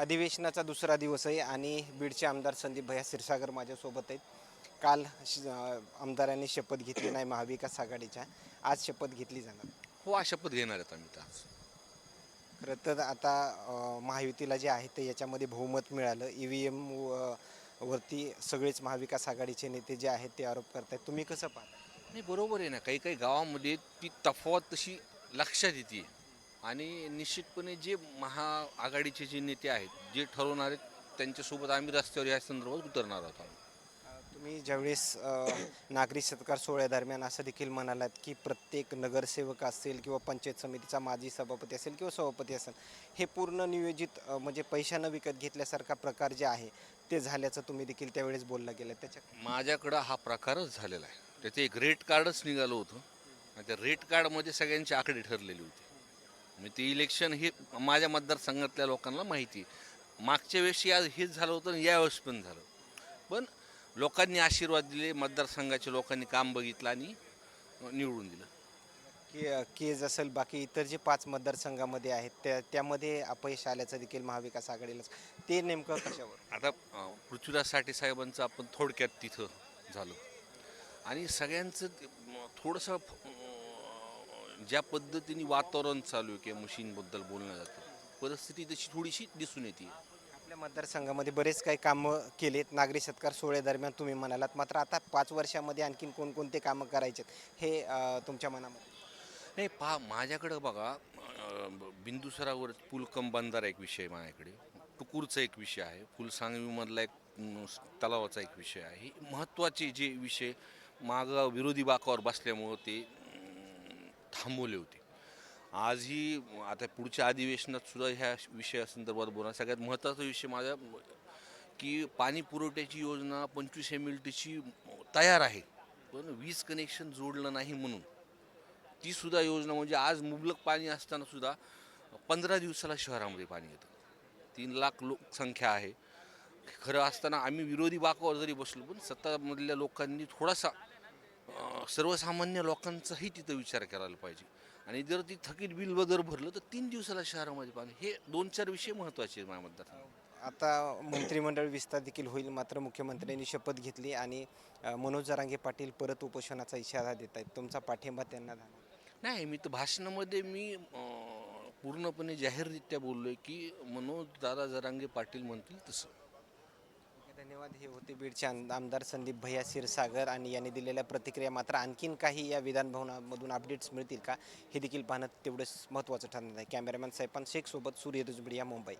अधिवेशनाचा दुसरा दिवस आहे आणि बीडचे आमदार संदीप भैया क्षीरसागर माझ्यासोबत आहेत. काल श- आमदारांनी शपथ घेतली नाही महाविकास आघाडीच्या. आज शपथ घेतली जाणार. हो आज शपथ घेणार आहेत आम्ही तर आज. खरं तर आता अं, महायुतीला जे आहे ते याच्यामध्ये बहुमत मिळालं. ई व्ही एम वरती सगळेच महाविकास आघाडीचे नेते जे आहेत ते आरोप करतायत. तुम्ही कसं पाहता? नाही बरोबर आहे ना. काही काही गावामध्ये ती तफावत तशी लक्षात येते. आणि निश्चितपणे जे महाआघाडीचे जे नेते आहेत जे ठरवणार आहेत त्यांच्यासोबत आम्ही रस्त्यावर या संदर्भात उतरणार आहोत आम्ही. तुम्ही ज्यावेळेस नागरी सत्कार सोहळ्यादरम्यान असं देखील म्हणालात की प्रत्येक नगरसेवक असेल किंवा पंचायत समितीचा माजी सभापती असेल किंवा सभापती असेल हे पूर्ण नियोजित म्हणजे पैशानं विकत घेतल्यासारखा प्रकार जे आहे ते झाल्याचं तुम्ही देखील त्यावेळेस बोललं गेलं त्याच्या माझ्याकडं हा प्रकारच झालेला आहे. त्याचे एक रेट कार्डच निघालं होतं. आणि त्या रेट कार्डमध्ये सगळ्यांचे आकडे ठरलेले होते. मी ते इलेक्शन हे माझ्या मतदारसंघातल्या लोकांना माहिती आहे. मागच्या वेळेस आज हेच झालं होतं आणि यावेळेस पण झालं. पण लोकांनी आशीर्वाद दिले मतदारसंघाच्या लोकांनी काम बघितलं आणि निवडून दिलं. की केज असेल बाकी इतर जे पाच मतदारसंघामध्ये आहेत त्या त्यामध्ये अपयश आल्याचं देखील महाविकास आघाडीला ते नेमकं कशावर? आता अं, पृथ्वीराज साठे साहेबांचं आपण थोडक्यात तिथं झालं. आणि सगळ्यांचं ते, म, थोडंसं अं, ज्या पद्धतीने वातावरण चालू आहे किंवा मशीनबद्दल बोललं जातं परिस्थिती तशी थोडीशी दिसून येते. आपल्या मतदारसंघामध्ये बरेच काही कामं केलेत. नागरी सत्कार सोहळ्यादरम्यान तुम्ही म्हणालात मात्र आता पाच वर्षामध्ये आणखीन कोणकोणते कामं करायचे हे अ, तुमच्या मनामध्ये? नाही पहा माझ्याकडं बघा अं, बिंदुसरावर पुलकम बंधारा एक विषय आहे माझ्याकडे. टुकूरचा एक विषय आहे. फुलसांगवीमधला एक अं, तलावाचा एक विषय आहे. हे महत्त्वाचे जे विषय मागं विरोधी बाकावर बसल्यामुळं ते थांबवले होते. आजही आता पुढच्या अधिवेशनात सुद्धा ह्या विषयासंदर्भात बोलणार. सगळ्यात महत्त्वाचा विषय माझा की पाणी पुरवठ्याची योजना पंचवीस एम एल टीची तयार आहे. पण वीज कनेक्शन जोडलं नाही म्हणून. ती सुद्धा योजना म्हणजे आज मुबलक पाणी असताना सुद्धा पंधरा दिवसाला शहरामध्ये पाणी येतं. तीन लाख लोकसंख्या आहे. खरं असताना आम्ही विरोधी बाकावर जरी बसलो पण सत्तामधल्या लोकांनी थोडासा सर्वसामान्य लोकांचाही तिथं विचार करायला पाहिजे. आणि जर ती थकीत बिल वगैरे भरलं तर तीन दिवसाला शहरामध्ये पाणी हे दोन चार विषय महत्त्वाचे माझ्या मतदारसंघात आता मंत्रिमंडळ विस्तार देखील होईल मात्र मुख्यमंत्र्यांनी शपथ घेतली आणि मनोज जरांगे पाटील परत उपोषणाचा इशारा देत आहेत. तुमचा पाठिंबा त्यांना झाला नाही मी तर भाषणामध्ये मी पूर्णपणे जाहीररित्या बोललोय की मनोज दादा जरांगे पाटील म्हणतील तसं. धन्यवाद. हे होते बीडचे आमदार संदीप भैया क्षीरसागर आणि यांनी दिलेल्या प्रतिक्रिया. मात्र आणखीन काही या विधानभवनामधून अपडेट्स मिळतील का हे देखील पाहणं तेवढंच महत्त्वाचं ठरणार आहे. कॅमेरामॅन साहेबां शेखसोबत सूर्य दुजबिडिया मुंबई.